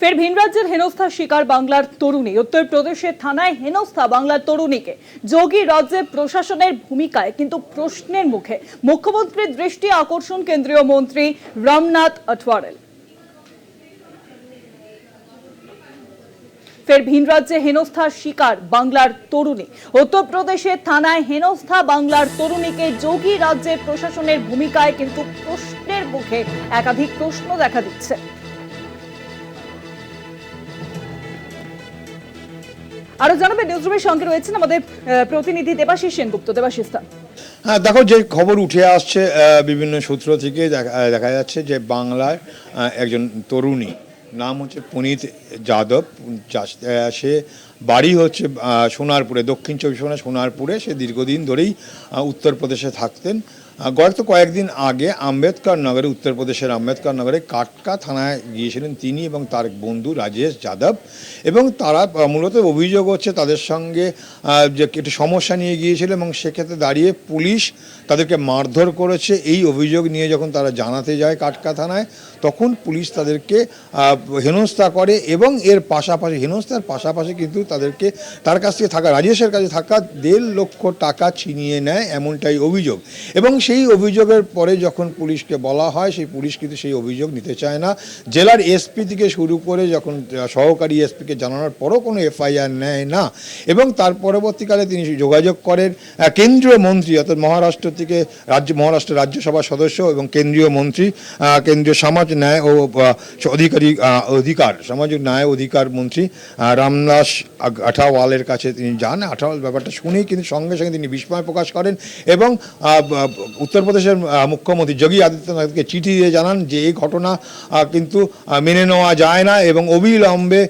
ফের ভিন রাজ্যের হেনস্থার শিকার বাংলার তরুণী। উত্তরপ্রদেশের থানায় হেনস্থা বাংলার তরুণীকে। যোগী রাজ্যের প্রশাসনের ভূমিকায়, কিন্তু প্রশ্নের মুখে। মুখ্যমন্ত্রীর দৃষ্টি আকর্ষণ কেন্দ্রীয় মন্ত্রী রামনাথ আঠওয়ারেল ফের ভিন রাজ্যে হেনস্থার শিকার বাংলার তরুণী। উত্তরপ্রদেশের থানায় হেনস্থা বাংলার তরুণীকে যোগী রাজ্যের প্রশাসনের ভূমিকায়, কিন্তু প্রশ্নের মুখে একাধিক প্রশ্ন দেখা দিচ্ছে। আরও জানাবে নিউজরুমের সঙ্গে রয়েছেন আমাদের প্রতিনিধি দেবাশিস সেনগুপ্ত। দেবাশিস হ্যাঁ দেখো, যে খবর উঠে আসছে বিভিন্ন সূত্র থেকে দেখা যাচ্ছে যে বাংলার একজন তরুণী, নাম হচ্ছে পুনিত যাদব। সে বাড়ি হচ্ছে সোনারপুরে, দক্ষিণ চব্বিশ পরগনা সোনারপুরে। সে দীর্ঘদিন ধরেই উত্তরপ্রদেশে থাকতেন। গত কয়েকদিন আগে আম্বেদকর নগরে উত্তরপ্রদেশের আম্বেদকর নগরে কাটকা থানায় গিয়েছিলেন তিনি এবং তার বন্ধু রাজেশ যাদব এবং তারা মূলত অভিযোগ হচ্ছে তাদের সঙ্গে যে একটি সমস্যা নিয়ে গিয়েছিল এবং সেক্ষেত্রে দাঁড়িয়ে পুলিশ তাদেরকে মারধর করেছে। এই অভিযোগ নিয়ে যখন তারা জানাতে যায় কাটকা থানায়, তখন পুলিশ তাদেরকে হেনস্থা করে এবং এর পাশাপাশি, হেনস্থার পাশাপাশি কিন্তু তাদেরকে তার কাছ থেকে থাকা, রাজেশের কাছে থাকা দেড় লক্ষ টাকা ছিনিয়ে নেয় এমনটাই অভিযোগ। এবং সেই অভিযোগের পরে যখন পুলিশকে বলা হয়, সেই পুলিশ কিন্তু সেই অভিযোগ নিতে চায় না। জেলার এসপি থেকে শুরু করে যখন সহকারী এসপিকে জানানোর পরও কোনো এফআইআর নেয় না এবং তার পরবর্তীকালে তিনি যোগাযোগ করেন। কেন্দ্রীয় মন্ত্রী অর্থাৎ মহারাষ্ট্র থেকে রাজ্য, মহারাষ্ট্র রাজ্যসভার সদস্য এবং কেন্দ্রীয় মন্ত্রী কেন্দ্রীয় সমাজ ন্যায় ও অধিকারী অধিকার সামাজিক ন্যায় অধিকার মন্ত্রী রামদাস আঠাওয়ালের কাছে তিনি যান। আঠাওয়াল ব্যাপারটা শুনেই কিন্তু সঙ্গে সঙ্গে তিনি বিস্ময় প্রকাশ করেন এবং উত্তরপ্রদেশের মুখ্যমন্ত্রী যোগী আদিত্যনাথকে চিঠি দিয়ে জানান যে এই ঘটনা কিন্তু মেনে নেওয়া যায় না এবং অবিলম্বে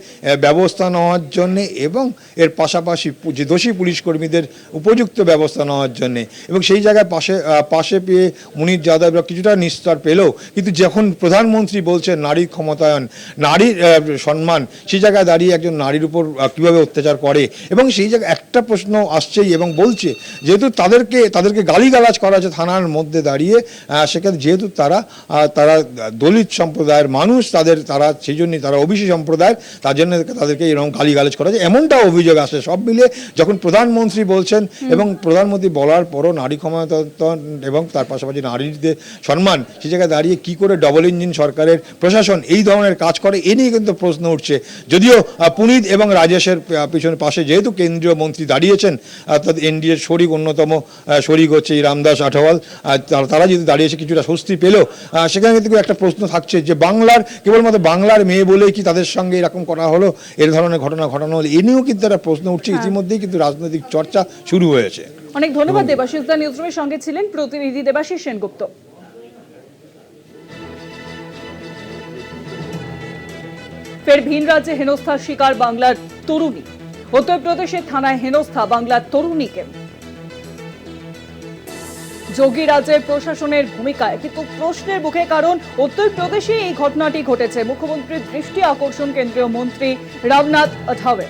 ব্যবস্থা নেওয়ার জন্যে এবং এর পাশাপাশি যে দোষী পুলিশ কর্মীদের উপযুক্ত ব্যবস্থা নেওয়ার জন্যে এবং সেই জায়গায় পাশে পাশে পেয়ে মুনির যাদবরা কিছুটা নিস্তার পেলেও কিন্তু যখন প্রধানমন্ত্রী বলছেন নারী ক্ষমতায়ন, নারীর সম্মান, সেই জায়গায় দাঁড়িয়ে একজন নারীর উপর কীভাবে অত্যাচার করে এবং সেই জায়গায় একটা প্রশ্ন আসছেই এবং বলছে, যেহেতু তাদেরকে তাদেরকে গালিগালাজ করা হচ্ছে থানার মধ্যে দাঁড়িয়ে সেক্ষেত্রে যেহেতু তারা তারা দলিত সম্প্রদায়ের মানুষ তাদের তারা সেই জন্যই তারা ওবিসি সম্প্রদায়ের তার জন্য তাদেরকে এরকম গালিগালাজ করা যায়। এমনটা অভিযোগ আসে সব মিলিয়ে যখন প্রধানমন্ত্রী বলছেন এবং প্রধানমন্ত্রী বলার পরও নারী ক্ষমতায়ন এবং তার পাশাপাশি নারীদের সম্মান সেই জায়গায় দাঁড়িয়ে কি করে ডবল ইঞ্জিন সরকারের প্রশাসন এই ধরনের কাজ করে এ নিয়ে কিন্তু প্রশ্ন উঠছে। যদিও পুনিত এবং রাজেশের পিছনে পাশে যেহেতু কেন্দ্রীয় মন্ত্রী দাঁড়িয়েছেন অর্থাৎ এনডিএর শরিক অন্যতম শরিক হচ্ছে এই রামদাস আঠাওয়াল। তারা- তারা যদি দাঁড়িয়েছে কিছুটা স্বস্তি আহ, সেখানে কিন্তু একটা প্রশ্ন থাকছে যে বাংলার কেবলমাত্র বাংলার মেয়ে বলেই কি তাদের সঙ্গে এরকম করা হলো এর ধরনের ঘটনা ঘটানো হলো এ নিয়েও কিন্তু একটা প্রশ্ন উঠছে। ইতিমধ্যেই কিন্তু রাজনৈতিক চর্চা শুরু হয়েছে। অনেক ধন্যবাদ দেবাশিস দা নিউজরুমের সঙ্গে ছিলেন প্রতিনিধি দেবাশিস সেনগুপ্ত। ফের ভিন রাজ্যে হেনস্থার শিকার বাংলার তরুণী। উত্তরপ্রদেশের থানায় হেনস্থা বাংলার তরুণীকে। যোগী রাজ্যের প্রশাসনের ভূমিকায়। কিন্তু প্রশ্নের মুখে কারণ উত্তরপ্রদেশে এই ঘটনাটি ঘটেছে। মুখ্যমন্ত্রীর দৃষ্টি আকর্ষণ কেন্দ্রীয় মন্ত্রী রামনাথ আঠাওয়ে